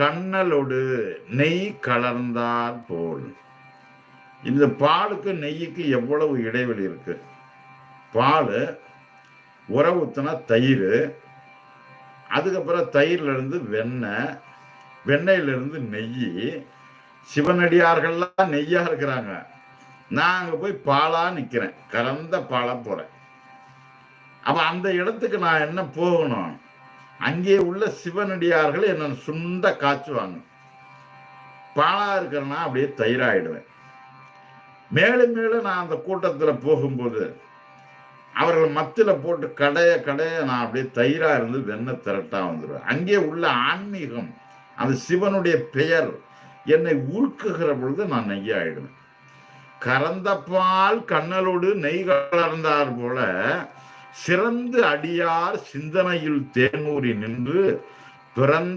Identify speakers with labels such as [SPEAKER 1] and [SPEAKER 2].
[SPEAKER 1] கண்ணலோடு நெய் கலர்ந்தார் போல். இந்த பாலுக்கு நெய்யுக்கு எவ்வளவு இடைவெளி இருக்கு? பால் உர ஊத்துனா தயிர் அதுக்கப்புறம் தயிர்லேருந்து வெண்ணெய் வெண்ணெயிலிருந்து நெய். சிவனடியார்கள்லாம் நெய்யா இருக்கிறாங்க. நான் அங்கே போய் பாலா நிற்கிறேன் கலந்த பாலாக போகிறேன் அப்போ அந்த இடத்துக்கு நான் என்ன போகணும்? அங்கே உள்ள சிவனடியார்கள் என்ன சுண்ட காய்ச்சுவாங்க பாலா இருக்கிறனா அப்படியே தயிராயிடுவேன். மேலும் மேலும் நான் அந்த கூட்டத்துல போகும்போது அவர்கள் மத்தியில போட்டு கடைய கடைய நான் அப்படியே தயிரா இருந்து வெண்ண திரட்டா வந்துடுவேன். அங்கே உள்ள ஆன்மீகம் அந்த சிவனுடைய பெயர் என்னை உருக்குகிற பொழுது நான் நெய்யாயிடுவேன். கறந்த பால் கண்ணலோடு நெய் கலர்ந்தார் போல சிறந்து அடியார் சிந்தனையில் தேனூறி நின்று பிறந்த